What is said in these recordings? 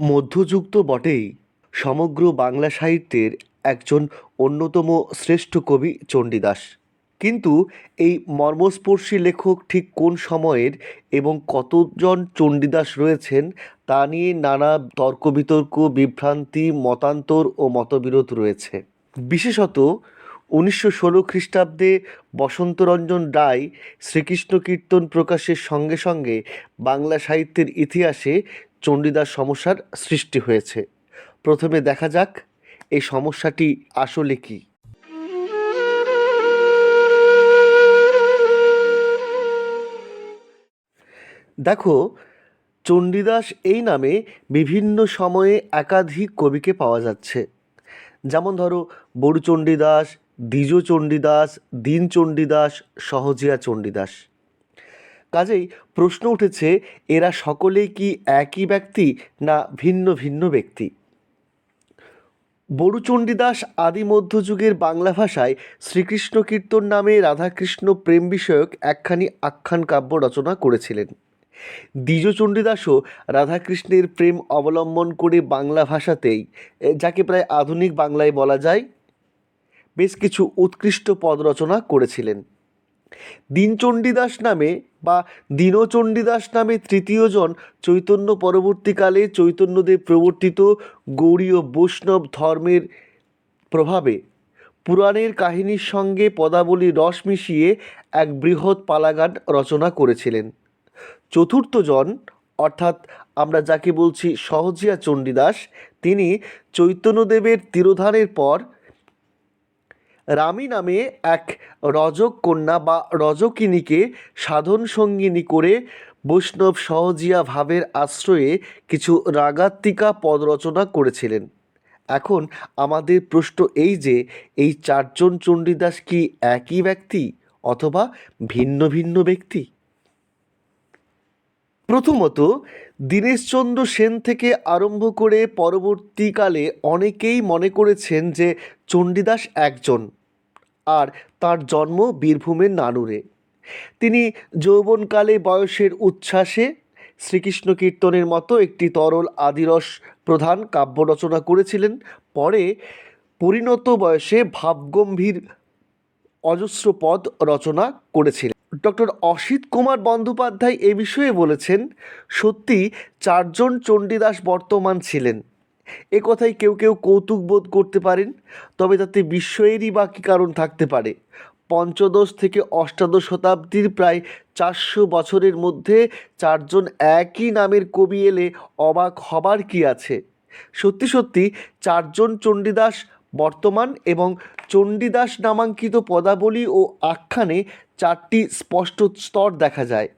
মধ্যযুগ তো বটেই সমগ্র বাংলা সাহিত্যের একজন অন্যতম শ্রেষ্ঠ কবি চণ্ডীদাস। কিন্তু এই মর্মস্পর্শী লেখক ঠিক কোন সময়ের এবং কতজন চণ্ডীদাস রয়েছেন তা নিয়ে নানা তর্ক বিতর্ক বিভ্রান্তি, মতান্তর ও মতবিরোধ রয়েছে। বিশেষত উনিশশো ষোলো খ্রিস্টাব্দে বসন্তরঞ্জন রায় শ্রীকৃষ্ণ কীর্তন প্রকাশের সঙ্গে সঙ্গে বাংলা সাহিত্যের ইতিহাসে চণ্ডীদাস সমস্যার সৃষ্টি হয়েছে। প্রথমে দেখা যাক এই সমস্যাটি আসলে কী। দেখো, চণ্ডীদাস এই নামে বিভিন্ন সময়ে একাধিক কবিকে পাওয়া যাচ্ছে। যেমন ধরো বড়ু চণ্ডীদাস দ্বিজ চণ্ডীদাস, দীন চণ্ডীদাস, সহজিয়া চণ্ডীদাস। কাজেই প্রশ্ন উঠেছে, এরা সকলেই কি একই ব্যক্তি না ভিন্ন ভিন্ন ব্যক্তি? বড়ু চণ্ডীদাস আদি মধ্যযুগের বাংলা ভাষায় শ্রীকৃষ্ণ কীর্তন নামে রাধাকৃষ্ণ প্রেম বিষয়ক একখানি আখ্যান কাব্য রচনা করেছিলেন। দ্বিজ চণ্ডীদাসও রাধাকৃষ্ণের প্রেম অবলম্বন করে বাংলা ভাষাতেই যাকে প্রায় আধুনিক বাংলায় বলা যায় বেশ কিছু উৎকৃষ্ট পদ রচনা করেছিলেন। দীনচণ্ডীদাস নামে বা দীনচণ্ডীদাস নামে তৃতীয়জন চৈতন্য পরবর্তীকালে চৈতন্যদেব প্রবর্তিত গৌড়ীয় বৈষ্ণব ধর্মের প্রভাবে পুরাণের কাহিনীর সঙ্গে পদাবলী রস মিশিয়ে এক বৃহৎ পালাগান রচনা করেছিলেন। চতুর্থজন অর্থাৎ আমরা যাকে বলছি সহজিয়া চণ্ডীদাস, তিনি চৈতন্যদেবের তিরোধানের পর রামী নামে এক রজক কন্যা বা রজকিনীকে সাধন সঙ্গিনী করে বৈষ্ণব সহজিয়া ভাবের আশ্রয়ে কিছু রাগাত্মিকা পদ রচনা করেছিলেন। এখন আমাদের প্রশ্ন এই যে, এই চারজন চণ্ডীদাস কি একই ব্যক্তি অথবা ভিন্ন ভিন্ন ব্যক্তি? প্রথমত, দীনেশচন্দ্র সেন থেকে আরম্ভ করে পরবর্তীকালে অনেকেই মনে করেছেন যে চণ্ডীদাস একজন। আর তার জন্ম বীরভূমের নানুরে। তিনি যৌবনকালে বয়সের উচ্ছ্বাসে শ্রীকৃষ্ণ কীর্তনের মতো একটি তরল আদিরস প্রধান কাব্য রচনা করেছিলেন। পরে পরিণত বয়সে ভাবগম্ভীর অজস্র পদ রচনা করেছিলেন। ডক্টর অসিত কুমার বন্দ্যোপাধ্যায় এ বিষয়ে বলেছেন সত্যি চারজন চণ্ডীদাস বর্তমান ছিলেন। এ কথাই কেউ কেউ কৌতুক বোধ করতে পারেন, তবে তাতে বিস্ময়েরই বা কী কারণ থাকতে পারে। পঞ্চদশ থেকে অষ্টাদশ শতাব্দীর প্রায় চারশো বছরের মধ্যে চারজন একই নামের কবি এলে অবাক হবার কি আছে? সত্যি সত্যি, চারজন চণ্ডীদাস বর্তমান এবং চণ্ডীদাস নামাঙ্কিত পদাবলী ও আখ্যানে চারটি স্পষ্ট স্তর দেখা যায়।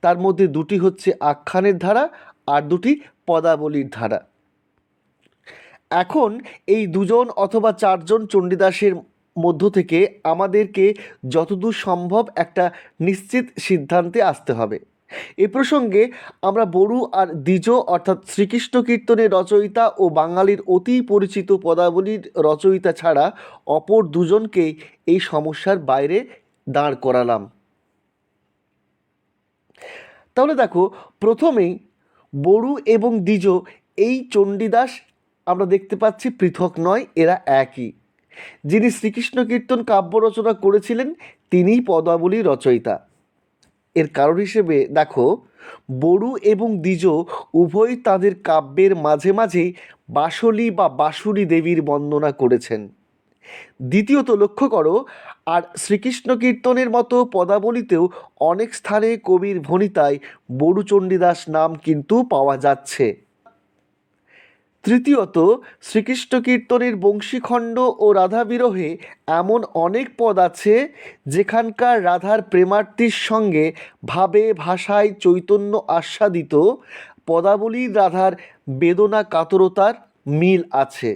তার মধ্যে দুটি হচ্ছে আখ্যানের ধারা আর দুটি পদাবলীর ধারা। এখন এই দুজন অথবা চারজন চণ্ডীদাসের মধ্য থেকে আমাদেরকে যতদূর সম্ভব একটা নিশ্চিত সিদ্ধান্তে আসতে হবে। এ প্রসঙ্গে আমরা বড়ু আর দ্বিজ অর্থাৎ শ্রীকৃষ্ণ কীর্তনের রচয়িতা ও বাঙালির অতি পরিচিত পদাবলীর রচয়িতা ছাড়া অপর দুজনকে এই সমস্যার বাইরে দাঁড় করালাম। তাহলে দেখো, প্রথমেই বড়ু এবং দ্বিজ এই চণ্ডীদাস আমরা দেখতে পাচ্ছি পৃথক নয়, এরা একই। যিনি শ্রীকৃষ্ণ কীর্তন কাব্য রচনা করেছিলেন, তিনিই পদাবলী রচয়িতা। এর কারণ হিসেবে দেখো, বড়ু এবং দ্বিজ উভয়ই তাদের কাব্যের মাঝে মাঝেই বাসলি বা বাসুরি দেবীর বন্দনা করেছেন। দ্বিতীয়ত লক্ষ্য করো, আর শ্রীকৃষ্ণ কীর্তনের মতো পদাবলিতেও অনেক স্থানে কবির ভণিতায় বড়ু চণ্ডীদাস নাম কিন্তু পাওয়া যাচ্ছে। তৃতীয়ত শ্রীকৃষ্ণ কীর্তনের বংশীখণ্ড ও রাধা বিরহে এমন অনেক পদ আছে যেখানকার রাধার প্রেমার্থীর সঙ্গে ভাবে ভাষায় চৈতন্য আস্বাদিত পদাবলীর রাধার বেদনা কাতরতার মিল আছে।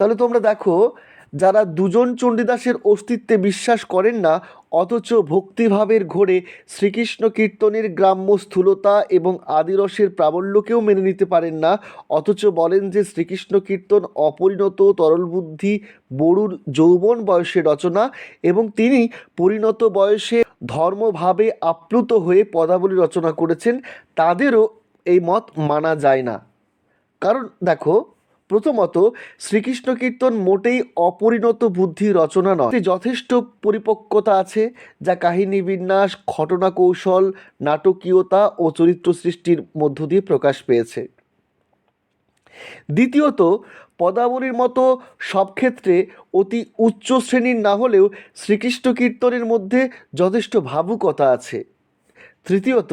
তাহলে তোমরা দেখো যারা দুজন চণ্ডীদাসের অস্তিত্বে বিশ্বাস করেন না, অথচ ভক্তিভাবের ঘোরে শ্রীকৃষ্ণ কীর্তনের গ্রাম্য স্থূলতা এবং আদিরসের প্রাবল্যকেও মেনে নিতে পারেন না, অথচ বলেন যে শ্রীকৃষ্ণ কীর্তন অপরিণত তরল বুদ্ধি বড়ুর যৌবন বয়সে রচনা এবং তিনি পরিণত বয়সে ধর্মভাবে আপ্লুত হয়ে পদাবলী রচনা করেছেন, তাদেরও এই মত মানা যায় না। কারণ দেখো প্রথমত শ্রীকৃষ্ণ কীর্তন মোটেই অপরিণত বুদ্ধি রচনা নয়। যথেষ্ট পরিপক্কতা আছে, যা কাহিনী বিন্যাস, ঘটনা কৌশল, নাটকীয়তা ও চরিত্র সৃষ্টির মধ্য দিয়ে প্রকাশ পেয়েছে। দ্বিতীয়ত, পদাবলীর মতো সব ক্ষেত্রে অতি উচ্চ শ্রেণির না হলেও শ্রীকৃষ্ণ কীর্তনের মধ্যে যথেষ্ট ভাবুকতা আছে। তৃতীয়ত,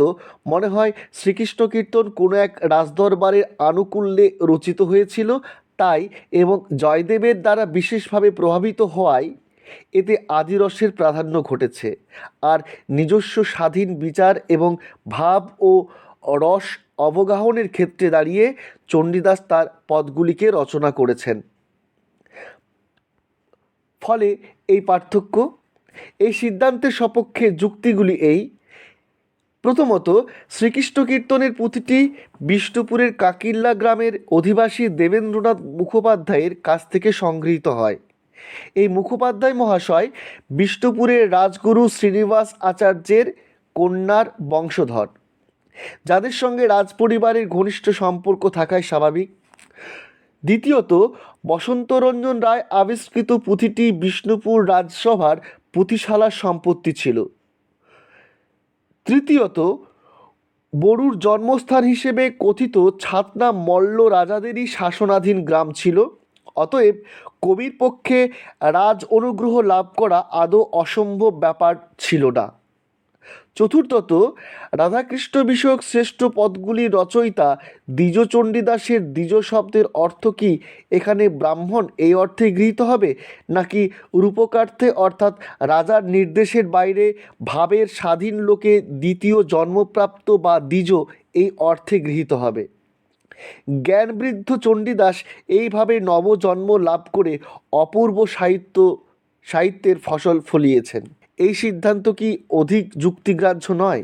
মনে হয় শ্রীকৃষ্ণ কীর্তন কোনো এক রাজদরবারের আনুকূল্যে রচিত হয়েছিল, তাই এবং জয়দেবের দ্বারা বিশেষভাবে প্রভাবিত হওয়ায় এতে আদিরসের প্রাধান্য ঘটেছে। আর নিজস্ব স্বাধীন বিচার এবং ভাব ও রস অবগাহনের ক্ষেত্রে দাঁড়িয়ে চণ্ডীদাস তার পদগুলিকে রচনা করেছেন। ফলে এই পার্থক্য, এই সিদ্ধান্তের সপক্ষে যুক্তিগুলি এই প্রথমত, শ্রীকৃষ্ণ কীর্তনের পুঁথিটি বিষ্ণুপুরের কাকিল্লা গ্রামের অধিবাসী দেবেন্দ্রনাথ মুখোপাধ্যায়ের কাছ থেকে সংগৃহীত হয়। এই মুখোপাধ্যায় মহাশয় বিষ্ণুপুরের রাজগুরু শ্রীনিবাস আচার্যের কন্যার বংশধর। যাদের সঙ্গে রাজপরিবারের ঘনিষ্ঠ সম্পর্ক থাকায় স্বাভাবিক। দ্বিতীয়ত, বসন্তরঞ্জন রায় আবিষ্কৃত পুঁথিটি বিষ্ণুপুর রাজসভার পুঁথিশালার সম্পত্তি ছিল। তৃতীয়ত বড়ুর জন্মস্থান হিসেবে কথিত ছাতনা মল্ল রাজাদেরই শাসনাধীন গ্রাম ছিল। অতএব কবির পক্ষে রাজ অনুগ্রহ লাভ করা আদৌ অসম্ভব ব্যাপার ছিল না। চতুর্থত রাধাকৃষ্ণ বিষয়ক শ্রেষ্ঠ পদগুলির রচয়িতা দ্বিজ চণ্ডীদাসের দ্বিজ শব্দের অর্থ কি? এখানে ব্রাহ্মণ এই অর্থে গৃহীত হবে নাকি রূপকার্থে, অর্থাৎ রাজার নির্দেশের বাইরে ভাবের স্বাধীন লোকে দ্বিতীয় জন্মপ্রাপ্ত বা দ্বিজ এই অর্থে গৃহীত হবে? জ্ঞানবৃদ্ধ চণ্ডীদাস এইভাবে নবজন্ম লাভ করে অপূর্ব সাহিত্য, সাহিত্যের ফসল ফলিয়েছেন। এই সিদ্ধান্ত কি অধিক যুক্তিগ্রাহ্য নয়?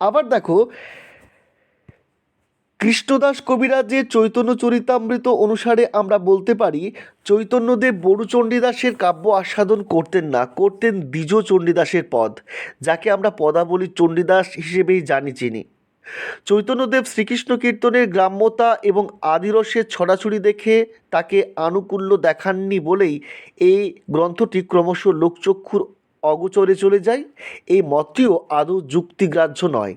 আবার দেখো, কৃষ্ণদাস কবিরা যে চৈতন্য চরিতামৃত অনুসারে আমরা বলতে পারি, চৈতন্যদেব বড়ু চণ্ডীদাসের কাব্য আস্বাদন করতেন না, করতেন দ্বিজ চণ্ডীদাসের পদ, যাকে আমরা পদাবলী চণ্ডীদাস হিসেবেই জানি, চিনি। চৈতন্যদেব শ্রীকৃষ্ণ কীর্তনের গ্রাম্যতা এবং আদিরসের ছড়াছড়ি দেখে তাকে আনুকূল্য দেখাননি বলেই এই গ্রন্থটি ক্রমশ লোকচক্ষুর অগোচরে চলে যায়। এই মতটিও আদৌ যুক্তিগ্রাহ্য নয়।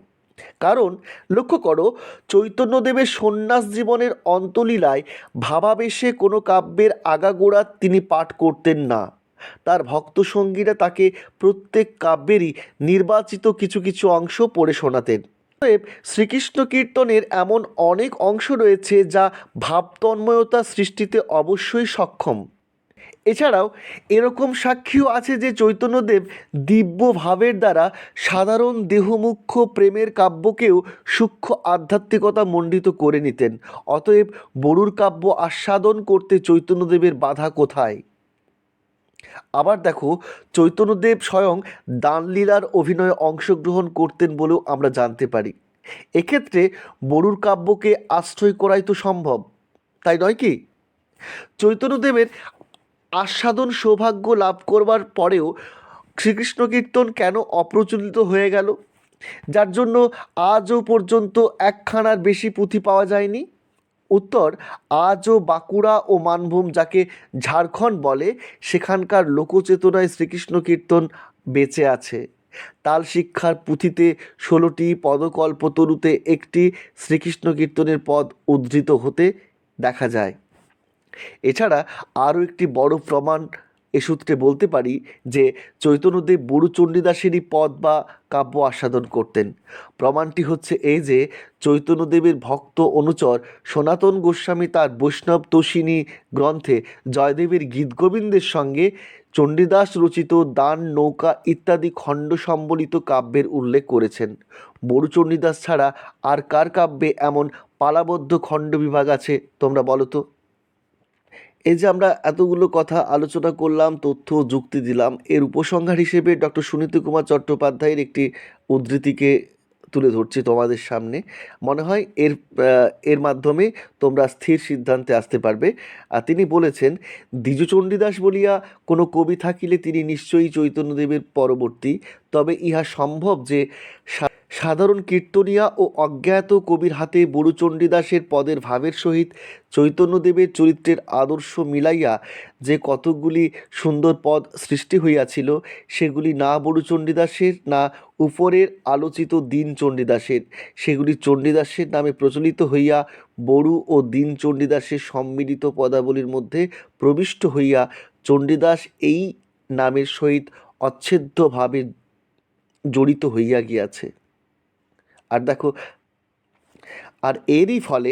কারণ লক্ষ্য করো, চৈতন্যদেবের সন্ন্যাস জীবনের অন্তলীলায় ভাবাবেশে কোনো কাব্যের আগাগোড়া তিনি পাঠ করতেন না। তার ভক্ত সঙ্গীরা তাকে প্রত্যেক কাব্যেরই নির্বাচিত কিছু কিছু অংশ পড়ে শোনাতেন। শ্রীকৃষ্ণ কীর্তনের এমন অনেক অংশ রয়েছে যা ভাবতন্ময়তা সৃষ্টিতে অবশ্যই সক্ষম। এছাড়াও, এরকম সাক্ষীও আছে যে চৈতন্যদেব দিব্য ভাবের দ্বারা সাধারণ দেহমুখ্য প্রেমের কাব্যকেও সূক্ষ্ম আধ্যাত্মিকতা মণ্ডিত করে নিতেন। অতএব বড়ুর কাব্য আস্বাদন করতে চৈতন্যদেবের বাধা কোথায়? আবার দেখো, চৈতন্যদেব স্বয়ং দানলীলার অভিনয়ে অংশগ্রহণ করতেন বলেও আমরা জানতে পারি। এক্ষেত্রে বড়ুর কাব্যকে আশ্রয় করাই তো সম্ভব, তাই নয় কি? চৈতন্যদেবের আস্বাদন সৌভাগ্য লাভ করবার পরেও শ্রীকৃষ্ণ কীর্তন কেন অপ্রচলিত হয়ে গেল? যার জন্য আজও পর্যন্ত একখানার বেশি পুঁথি পাওয়া যায়নি? উত্তর, আজও বাঁকুড়া ও মানভূম যাকে ঝাড়খণ্ড বলে, সেখানকার লোকচেতনায় শ্রীকৃষ্ণ কীর্তন বেঁচে আছে। তাল শিক্ষার পুঁথিতে ষোলোটি পদকল্প তরুতে একটি শ্রীকৃষ্ণ কীর্তনের পদ উদ্ধৃত হতে দেখা যায়। এছাড়া আরও একটি বড় প্রমাণ এ সূত্রে বলতে পারি যে চৈতন্যদেব বড়ু চণ্ডীদাসেরই পদ বা কাব্য আস্বাদন করতেন। প্রমাণটি হচ্ছে এই যে চৈতন্যদেবের ভক্ত অনুচর সনাতন গোস্বামী তার বৈষ্ণব তোষিনী গ্রন্থে জয়দেবের গীতগোবিন্দের সঙ্গে চণ্ডীদাস রচিত দান, নৌকা ইত্যাদি খণ্ড সম্বলিত কাব্যের উল্লেখ করেছেন। বড়ু চণ্ডীদাস ছাড়া আর কার কাব্যে এমন পালাবদ্ধ খণ্ড বিভাগ আছে তোমরা বলো তো? এই যে আমরা এতগুলো কথা আলোচনা করলাম, তথ্য যুক্তি দিলাম, এর উপসংহার হিসেবে ডক্টর সুনীতি কুমার চট্টোপাধ্যায়ের একটি উদ্ধৃতিকে তুলে ধরছি তোমাদের সামনে। মনে হয় এর এর মাধ্যমে তোমরা স্থির সিদ্ধান্তে আসতে পারবে। আর তিনি বলেছেন দ্বিজচণ্ডীদাস বলিয়া কোনো কবি থাকিলে তিনি নিশ্চয়ই চৈতন্যদেবের পরবর্তী তবে ইহা সম্ভব যে সাধারণ কীর্তনিয়া ও অজ্ঞাত কবির হাতে বড়ু চণ্ডীদাসের পদের ভাবের সহিত চৈতন্যদেবের চরিত্রের আদর্শ মিলাইয়া যে কতকগুলি সুন্দর পদ সৃষ্টি হইয়াছিল, সেগুলি না বড়ু চণ্ডীদাসের না উপরের আলোচিত দীন চণ্ডীদাসের। সেগুলি চণ্ডীদাসের নামে প্রচলিত হইয়া বড়ু ও দীন চণ্ডীদাসের সম্মিলিত পদাবলীর মধ্যে প্রবিষ্ট হইয়া চণ্ডীদাস এই নামের সহিত অচ্ছেদ্যভাবে জড়িত হইয়া গিয়াছে। আর দেখো, আর এরই ফলে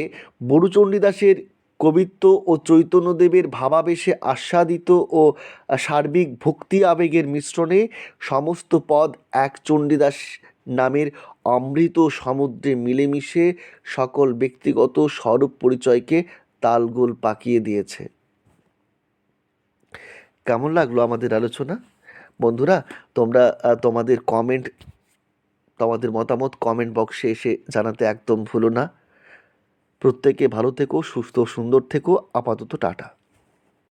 বড়ু চণ্ডীদাসের কবিত্ব ও চৈতন্যদেবের ভাবাবেশে আস্বাদিত ও সার্বিক ভক্তি আবেগের মিশ্রণে সমস্ত পদ এক চণ্ডীদাস নামের অমৃত সমুদ্রে মিলেমিশে সকল ব্যক্তিগত স্বরূপ পরিচয়কে তালগোল পাকিয়ে দিয়েছে। কেমন লাগল আমাদের আলোচনা? বন্ধুরা, তোমরা তোমাদের কমেন্ট তোমাদের মতামত কমেন্ট বক্সে এসে জানাতে একদম ভুলো না। প্রত্যেকে ভালো থেকো, সুস্থ সুন্দর থেকো। আপাতত টাটা।